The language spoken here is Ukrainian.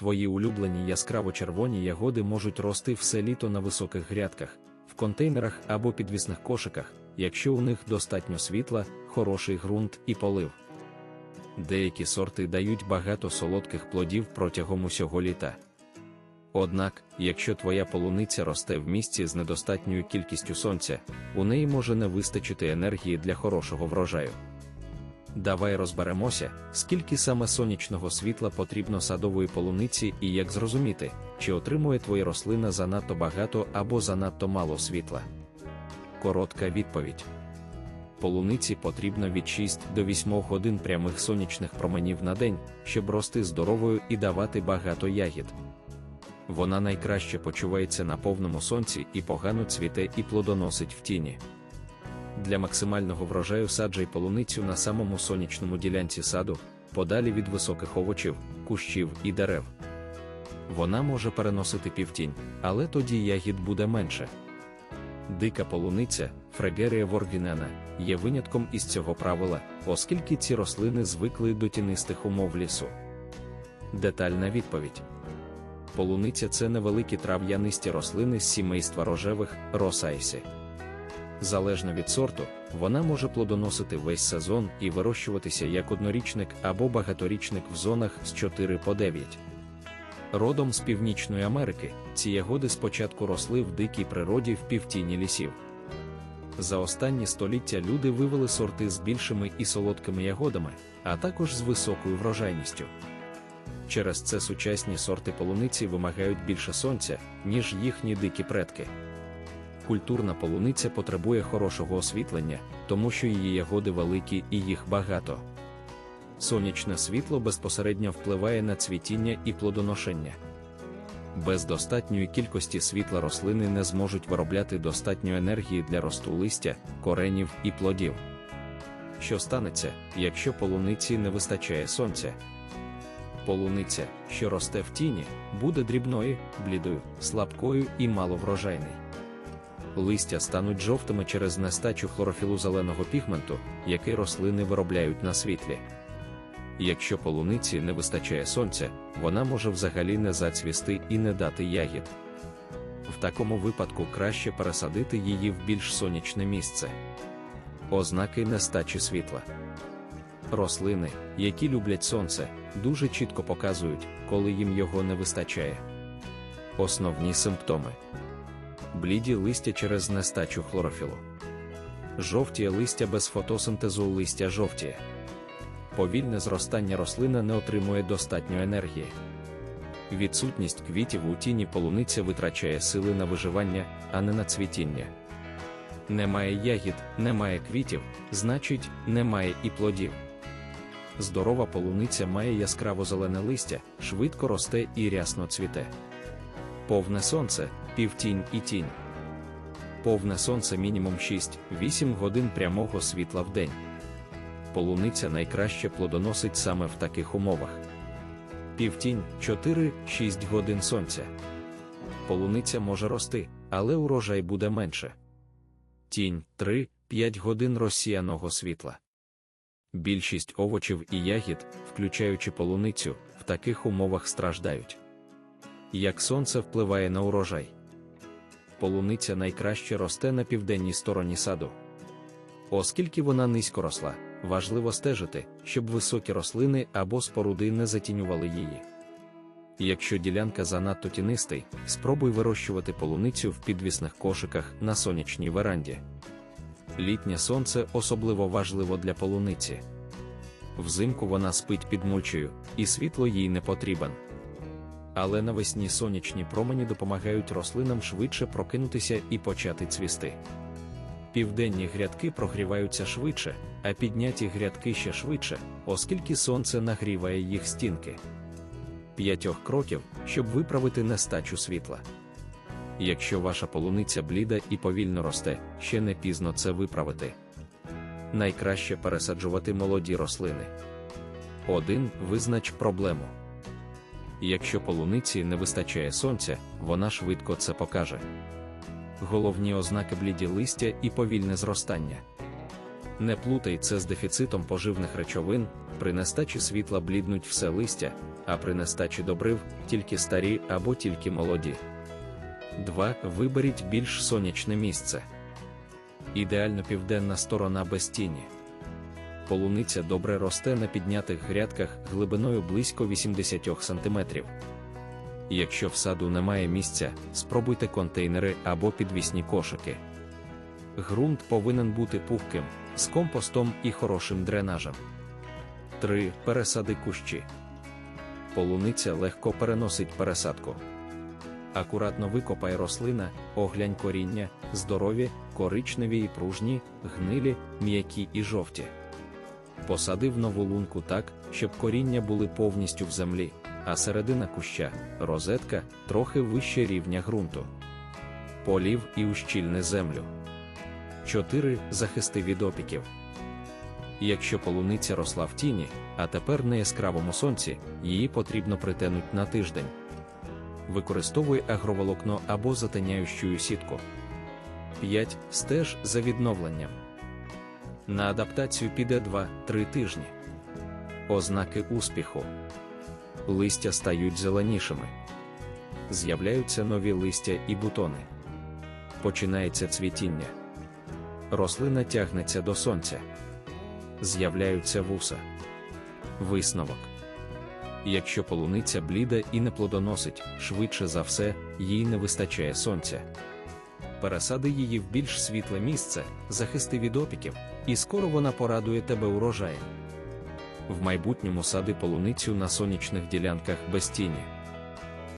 Твої улюблені яскраво-червоні ягоди можуть рости все літо на високих грядках, в контейнерах або підвісних кошиках, якщо у них достатньо світла, хороший ґрунт і полив. Деякі сорти дають багато солодких плодів протягом усього літа. Однак, якщо твоя полуниця росте в місці з недостатньою кількістю сонця, у неї може не вистачити енергії для хорошого врожаю. Давай розберемося, скільки саме сонячного світла потрібно садової полуниці і як зрозуміти, чи отримує твоя рослина занадто багато або занадто мало світла. Коротка відповідь. Полуниці потрібно від 6 до 8 годин прямих сонячних променів на день, щоб рости здоровою і давати багато ягід. Вона найкраще почувається на повному сонці і погано цвіте і плодоносить в тіні. Для максимального врожаю саджай полуницю на самому сонячному ділянці саду, подалі від високих овочів, кущів і дерев. Вона може переносити півтінь, але тоді ягід буде менше. Дика полуниця, фрегерія ворвінена, є винятком із цього правила, оскільки ці рослини звикли до тінистих умов лісу. Детальна відповідь. Полуниця це невеликі трав'янисті рослини з сімейства рожевих росайсі. Залежно від сорту, вона може плодоносити весь сезон і вирощуватися як однорічник або багаторічник в зонах з 4 по 9. Родом з Північної Америки, ці ягоди спочатку росли в дикій природі в півтіні лісів. За останні століття люди вивели сорти з більшими і солодкими ягодами, а також з високою врожайністю. Через це сучасні сорти полуниці вимагають більше сонця, ніж їхні дикі предки. Культурна полуниця потребує хорошого освітлення, тому що її ягоди великі і їх багато. Сонячне світло безпосередньо впливає на цвітіння і плодоношення. Без достатньої кількості світла рослини не зможуть виробляти достатньо енергії для росту листя, коренів і плодів. Що станеться, якщо полуниці не вистачає сонця? Полуниця, що росте в тіні, буде дрібною, блідою, слабкою і маловрожайний. Листя стануть жовтими через нестачу хлорофілу зеленого пігменту, який рослини виробляють на світлі. Якщо полуниці не вистачає сонця, вона може взагалі не зацвісти і не дати ягід. В такому випадку краще пересадити її в більш сонячне місце. Ознаки нестачі світла. Рослини, які люблять сонце, дуже чітко показують, коли їм його не вистачає. Основні симптоми бліді листя через нестачу хлорофілу. Жовтіє листя без фотосинтезу листя жовтіє. Повільне зростання рослина не отримує достатньо енергії. Відсутність квітів у тіні полуниця витрачає сили на виживання, а не на цвітіння. Немає ягід, немає квітів, значить, немає і плодів. Здорова полуниця має яскраво зелене листя, швидко росте і рясно цвіте. Повне сонце, півтінь і тінь. Повне сонце мінімум 6-8 годин прямого світла в день. Полуниця найкраще плодоносить саме в таких умовах. Півтінь 4-6 годин сонця. Полуниця може рости, але урожай буде менше. Тінь 3-5 годин розсіяного світла. Більшість овочів і ягід, включаючи полуницю, в таких умовах страждають. Як сонце впливає на урожай. Полуниця найкраще росте на південній стороні саду. Оскільки вона низько росла, важливо стежити, щоб високі рослини або споруди не затінювали її. Якщо ділянка занадто тінистий, спробуй вирощувати полуницю в підвісних кошиках на сонячній веранді. Літнє сонце особливо важливо для полуниці. Взимку вона спить під мульчею, і світло їй не потрібен. Але навесні сонячні промені допомагають рослинам швидше прокинутися і почати цвісти. Південні грядки прогріваються швидше, а підняті грядки ще швидше, оскільки сонце нагріває їх стінки. П'ятьох кроків, щоб виправити нестачу світла. Якщо ваша полуниця бліда і повільно росте, ще не пізно це виправити. Найкраще пересаджувати молоді рослини. 1. Визнач проблему. Якщо полуниці не вистачає сонця, вона швидко це покаже. Головні ознаки бліді листя і повільне зростання. Не плутай це з дефіцитом поживних речовин, при нестачі світла бліднуть все листя, а при нестачі добрив тільки старі або тільки молоді. 2. Виберіть більш сонячне місце. Ідеально південна сторона без тіні. Полуниця добре росте на піднятих грядках глибиною близько 80 см. Якщо в саду немає місця, спробуйте контейнери або підвісні кошики. Ґрунт повинен бути пухким, з компостом і хорошим дренажем. 3. Пересади кущі. Полуниця легко переносить пересадку. Акуратно викопай рослина, оглянь коріння, здорові, коричневі і пружні, гнилі, м'які і жовті. Посадив нову лунку так, щоб коріння були повністю в землі, а середина куща, розетка, трохи вище рівня ґрунту. Полів і ущільни землю. 4. Захисти від опіків. Якщо полуниця росла в тіні, а тепер на яскравому сонці, її потрібно притенуть на тиждень. Використовуй агроволокно або затеняючу сітку. 5. Стеж за відновленням. На адаптацію піде 2-3 тижні. Ознаки успіху. Листя стають зеленішими. З'являються нові листя і бутони. Починається цвітіння. Рослина тягнеться до сонця. З'являються вуса. Висновок. Якщо полуниця бліда і не плодоносить, швидше за все, їй не вистачає сонця. Пересади її в більш світле місце, захисти від опіків, і скоро вона порадує тебе урожаєм. В майбутньому сади полуницю на сонячних ділянках без тіні.